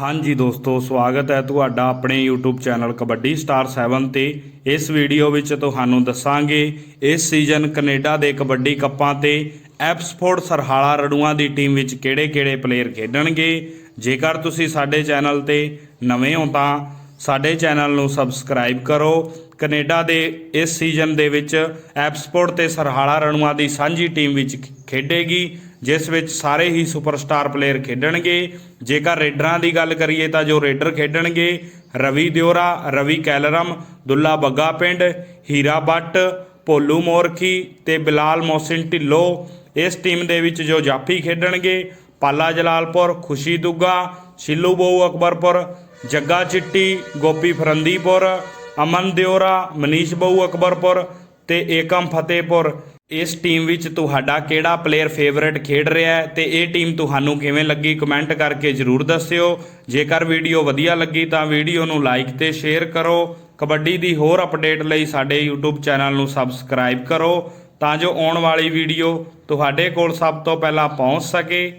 ਹਾਂਜੀ ਦੋਸਤੋ, ਸਵਾਗਤ ਹੈ ਤੁਹਾਡਾ ਆਪਣੇ YouTube ਚੈਨਲ ਕਬੱਡੀ ਸਟਾਰ 7 ਤੇ। ਇਸ ਵੀਡੀਓ ਵਿੱਚ ਤੁਹਾਨੂੰ ਦੱਸਾਂਗੇ, ਇਸ ਸੀਜ਼ਨ ਕੈਨੇਡਾ ਦੇ ਕਬੱਡੀ ਕੱਪਾਂ ਤੇ ਐਪਸਫੋਰਡ ਸਰਹਾਲਾ ਰੜੂਆਂ ਦੀ ਟੀਮ ਵਿੱਚ ਕਿਹੜੇ-ਕਿਹੜੇ ਪਲੇਅਰ ਖੇਡਣਗੇ। ਜੇਕਰ ਤੁਸੀਂ ਸਾਡੇ ਚੈਨਲ ਤੇ ਨਵੇਂ ਹੋ ਤਾਂ ਸਾਡੇ ਚੈਨਲ ਨੂੰ ਸਬਸਕ੍ਰਾਈਬ ਕਰੋ। ਕੈਨੇਡਾ ਦੇ ਇਸ ਸੀਜ਼ਨ ਦੇ ਵਿੱਚ ਐਪਸਪੋਰਟ ਤੇ ਸਰਹਾਲਾ ਰਣੂਆਂ ਦੀ ਸਾਂਝੀ ਟੀਮ ਵਿੱਚ ਖੇਡੇਗੀ ਜਿਸ ਵਿੱਚ ਸਾਰੇ ਹੀ ਸੁਪਰਸਟਾਰ ਪਲੇਅਰ ਖੇਡਣਗੇ। ਜੇਕਰ ਰੇਡਰਾਂ ਦੀ ਗੱਲ ਕਰੀਏ ਤਾਂ ਜੋ ਰੇਡਰ ਖੇਡਣਗੇ, ਰਵੀ ਦਿਓਰਾ, ਰਵੀ ਕੈਲਰਮ, ਦੁੱਲਾ ਬੱਗਾ ਪਿੰਡ ਹੀਰਾ ਬੱਟ, ਭੋਲੂ ਮੋਰਖੀ ਤੇ ਬਿਲਾਲ ਮੋਹਸਿਨ ਢਿੱਲੋ ਇਸ ਟੀਮ ਦੇ ਵਿੱਚ ਜੋ ਜਾਫੀ ਖੇਡਣਗੇ, ਪਾਲਾ ਜਲਾਲਪੁਰ, ਖੁਸ਼ੀ ਦੁੱਗਾ, ਸ਼ਿੱਲੂ ਬਹੁ ਅਕਬਰਪੁਰ, ਜੱਗਾ ਚਿੱਟੀ, ਗੋਪੀ ਫਰੰਦੀਪੁਰ, ਅਮਨ ਦਿਓਰਾ, ਮਨੀਸ਼ ਬਹੁ ਅਕਬਰਪੁਰ ਤੇ ਏਕਮ ਫਤਿਹਪੁਰ ਇਸ ਟੀਮ ਵਿੱਚ ਤੁਹਾਡਾ ਕਿਹੜਾ ਪਲੇਅਰ ਫੇਵਰਿਟ ਖੇਡ ਰਿਹਾ ਹੈ ਤੇ ਇਹ ਟੀਮ ਤੁਹਾਨੂੰ ਕਿਵੇਂ ਲੱਗੀ? ਕਮੈਂਟ ਕਰਕੇ ਜਰੂਰ ਦੱਸਿਓ। ਜੇਕਰ ਵੀਡੀਓ ਵਧੀਆ ਲੱਗੀ ਤਾਂ ਵੀਡੀਓ ਨੂੰ ਲਾਈਕ ਤੇ ਸ਼ੇਅਰ ਕਰੋ। ਕਬੱਡੀ ਦੀ ਹੋਰ ਅਪਡੇਟ ਲਈ ਸਾਡੇ YouTube ਚੈਨਲ ਨੂੰ ਸਬਸਕ੍ਰਾਈਬ ਕਰੋ ਤਾਂ ਜੋ ਆਉਣ ਵਾਲੀ ਵੀਡੀਓ ਤੁਹਾਡੇ ਕੋਲ ਸਭ ਤੋਂ ਪਹਿਲਾਂ ਪਹੁੰਚ ਸਕੇ।